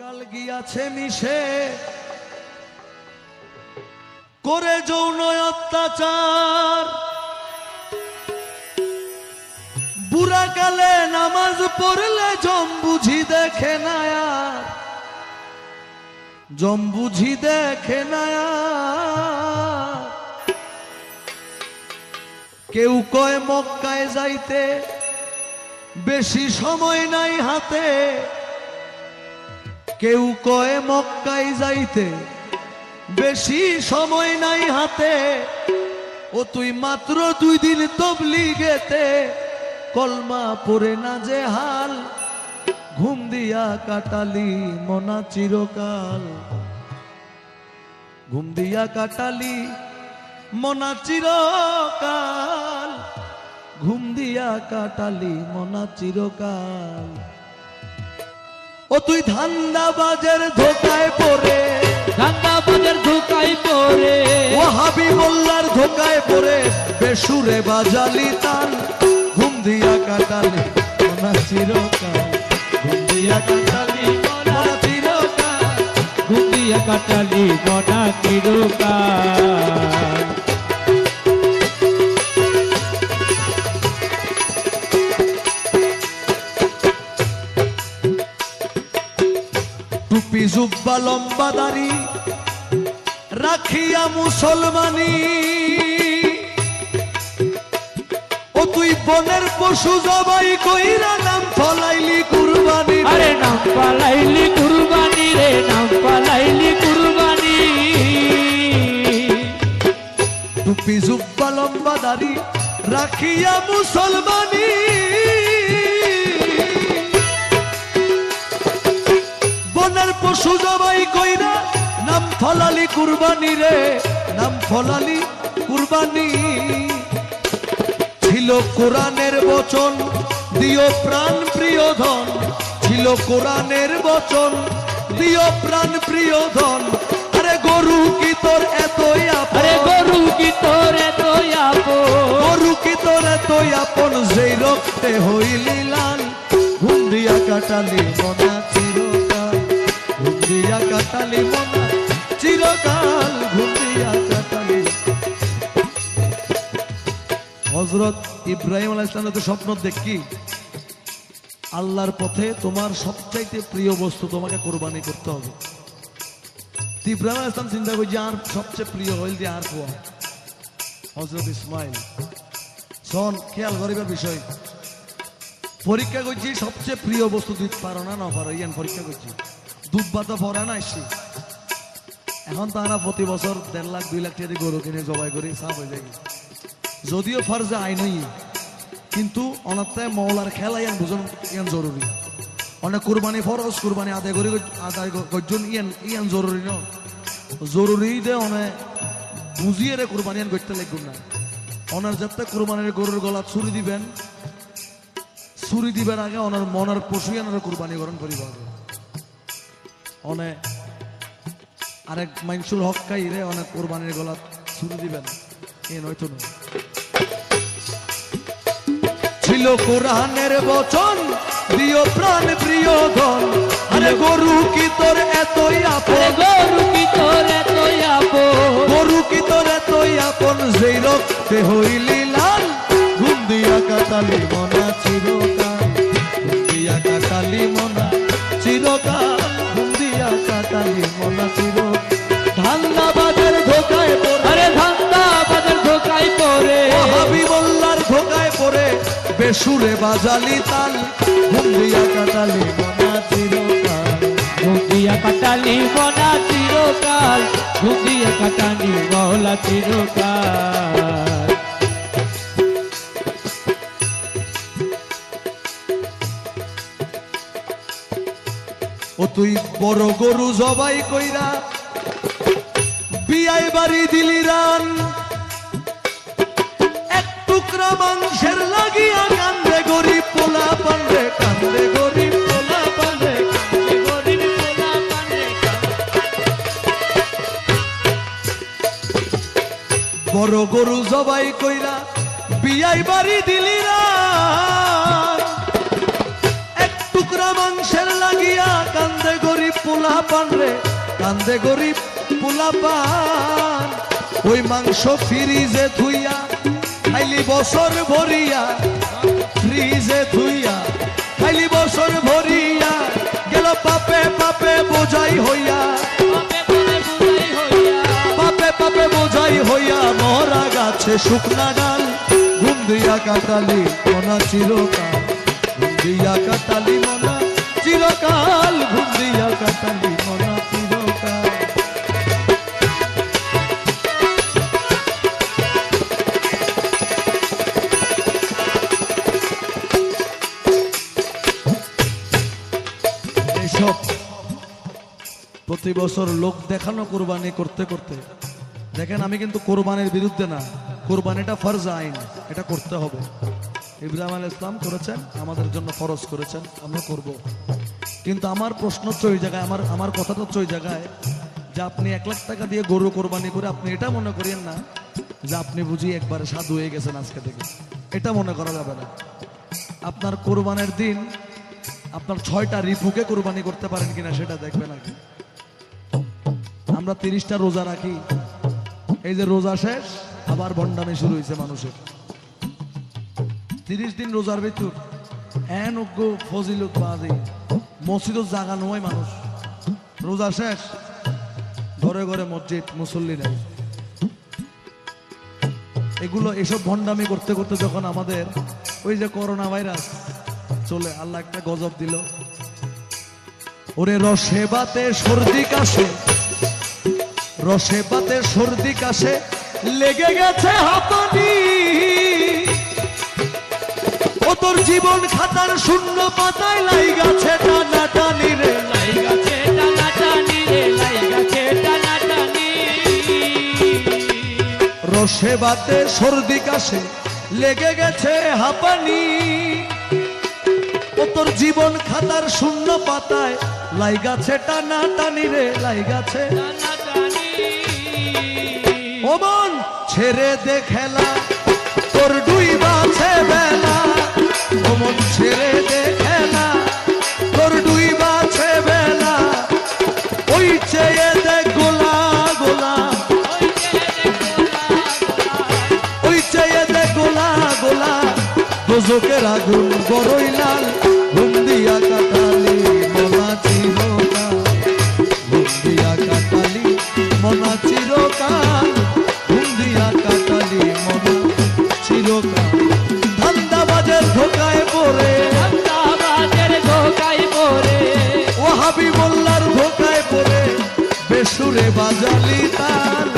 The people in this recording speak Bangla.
কাল গিয়াছে মিশে? করে যৌন অত্যাচার। বুড়া কালে নামাজ পড়লে জম বুঝি দেখে না জম বুঝি দেখে না কেউ কয় মক্কায় যাইতে বেশি সময় নাই হাতে। কেউ কয় মক্কায় যাইতে, বেশি সময় নাই হাতে। ও তুই মাত্র দুই দিন তবলি গেতে কলমা পড়ে না যে হাল, ঘুম দিয়া কাটালি মনা চিরকাল। ঘুম দিয়া কাটালি মনা চিরকাল, ঘুম দিয়া কাটালি মনা চিরকাল। ও তুই ধান্দাবাজের ধোকায় পড়ে। ধান্দা বাজার ধোকাই পরে ও হাবি মোল্লার ধোকায় পড়ে। বেসুরে বাজালি তান ঘুম দিয়া কাটালি মনা চিরকাল। ঘুম দিয়া কাটালি মনা চিরকাল। ঘুমিয়া কাটালি মনা চিরকাল। জুব্বা লম্বা দাড়ি রাখিয়া মুসলমানি। ও তুই বনের পশু জবাই কইরা নাম ফলাইলি কুরবানি। আরে নাম পালাইলি কুরবানি রে নাম পালাইলি কুরবানি। টুপি জুব্বা লম্বা দাড়ি রাখিয়া মুসলমানি। বনের পশু জবাই কইরা নাম ফলালি কুরবানি রে নাম ফলালি কুরবানি। ছিল কোরআনের বচন দিও প্রাণ প্রিয় ধন। ছিল কোরআনের বচন দিও প্রাণ প্রিয় ধন। আরে গরু কি তোর এতই আপন? আরে গরু কি তোরে দয়াবো গরু কি তোর এতই আপন? যেই রক্তে হইলি লাল ঘুম দিয়া কাটালি মনা হজরত ইব্রাহিম আলাহ ইসলামের তো স্বপ্ন দেখি। আল্লাহর পথে তোমার সবচাইতে প্রিয় বস্তু তোমাকে কোরবানি করতে হবে। ইব্রাহিম আলাহ ইসলাম চিন্তা করছি, আর সবচেয়ে প্রিয় হইল যে আর কোয়া? হজরত ইসমাইল, শোন, খেয়াল করিবার বিষয়। পরীক্ষা করছি, সবচেয়ে প্রিয় বস্তু দুধ পারো না না পারো, ইয়ান পরীক্ষা করছি। দুধ বাতা পড়া না এসছি এখন তারা প্রতি বছর দেড় লাখ, দুই লাখ টাকা দিয়ে গরু কিনে জবাই করে সাফ হয়ে যায়। যদিও ফার্জে আইনই কিন্তু অনাত্মায় মহলার খেলা ইয়ান বুঝন ইয়ান জরুরি। অনেক কুরবানি ফরজ, কুরবানি আদায় করে আদায় করছেন ইয়ান ইয়ান জরুরি ন। জরুরি দে অনেক বুঝিয়ে রে কুরবানি ইয়ান করতে লাগবে না। অনার যাতে কুরবানির গরুর গলা ছুরি দিবেন। ছুরি দিবার আগে অনার মনের পশু আনার কুরবানি গরম করিব আগে। অনে আরেক মাইনসুর হক খাই রে অনেক কুরবানির গলা ছুরি দিবেন। এ নয়তো নয়। ছিল কোরআনের বচন। প্রিয় প্রাণ প্রিয় ধন। আরে গরু কি তোর এতই আপন? গরু কি তোরে দয়াবো গরু কি তোর এতই আপন? যেই রক্তে হইলি লাল ঘুম দিয়া কাটালি মনা চিরকাল। ঘুম দিয়া কাটালি মনা চিরকাল ঘুম দিয়া কাটালি মনা চির বেসুরে বাজালি তাল ঘুম দিয়া কাটালি মনা চিরকাল। ঘুমিয়া কাটালি মনা চিরকাল ঘুমিয়া কাটালি মহলা চিরকাল। ও তুই বড় গরু জবাই কইরা বিয়াই বাড়ি দিলি রান। টুকরা মাংসের লাগিয়া কান্দে গরিব, পোলা পান্ডে, কান্দে গরিব, পোলা পান্ডে পোলা পানে বড় গরু জবাই কইরা বিয়াই বাড়ি দিলি এক টুকরা মাংসের লাগিয়া কান্দে গরিব পোলাপান রে কান্দে গরিব পোলাপান ওই মাংস ফ্রিজে থুইয়া খাইলি বছর ভরিয়া, ফ্রিজে থুইয়া খাইলি বছর ভরিয়া, গেল পাপে পাপে বোঝাই হইয়া। পাপে পাপে বোঝাই হইয়া মরা গাছে শুকনা ডাল, ঘুম দিয়া কাটালি মনা চিরকাল। ঘুম দিয়া কাটালি মনা চিরকাল, ঘুম দিয়া কাটালি মনা এইসব প্রতি বছর লোক দেখানো কোরবানি করতে করতে। দেখেন, আমি কিন্তু কোরবানির বিরুদ্ধে না। কোরবানিটা ফরজ আইন, এটা করতে হবে। ইব্রাহিম আল ইসলাম করেছেন, আমাদের জন্য ফরজ করেছেন, আমরা করব। কিন্তু আমার প্রশ্ন হচ্ছে ওই জায়গায়, আমার আমার কথাটা হচ্ছে ওই জায়গায় যে আপনি এক লাখ টাকা দিয়ে গরু কোরবানি করে আপনি এটা মনে করেন না যে আপনি বুঝি একবারে সাধু হয়ে গেছেন আজকে থেকে। এটা মনে করা যাবে না। আপনার কোরবানের দিন আপনার ছয়টা রিফুকে কোরবানি করতে পারেন কিনা সেটা দেখবেন আগে। আমরা তিরিশটা রোজা রাখি। এই যে রোজা শেষ, আবার ভণ্ডামি শুরু হয়েছে মানুষের। তিরিশ দিন রোজার ভিতর এন ফজিলত বাদে মসজিদও জাগা নয় মানুষ। রোজা শেষ, ঘরে ঘরে মসজিদ মুসল্লি নেই এগুলো এসব ভণ্ডামি করতে করতে যখন আমাদের ওই যে করোনা ভাইরাস চলে আল্লাহ একটা গজব দিল। ওরে রসে বাতে সর্দি কাশে রসে পাতে সর্দি কাশে লেগে গেছে হাতানি ও তোর জীবন খাতার শূন্য পাতায় লাই গেছে টানা টানি রে। লাই গাছে টানা টানি রে লাই গাছে টানা টানি। রসে বাতে সর্দি কাশে লেগে গেছে হাঁপানি। ও তোর জীবন খাতার শূন্য পাতায়। লাই গাছে টানা টানি রে লাই গাছে ও মন, ছেড়ে দে খেলা, তোর ডুই বাছে বেলা। ও মন, ছেড়ে দে খেলা, তোর ডুই বাছে বেলা। ওই চেয়ে দে গোলা গোলা। ওই চেয়ে দে গোলা গোলা। দোজকের আগুন বড়ই লাল। চিরকাল ধান্দাবাজের ধোকায় পড়ে। ওহাবি মোল্লার ধোকায় পড়ে। বেসুরে বাজালি তাল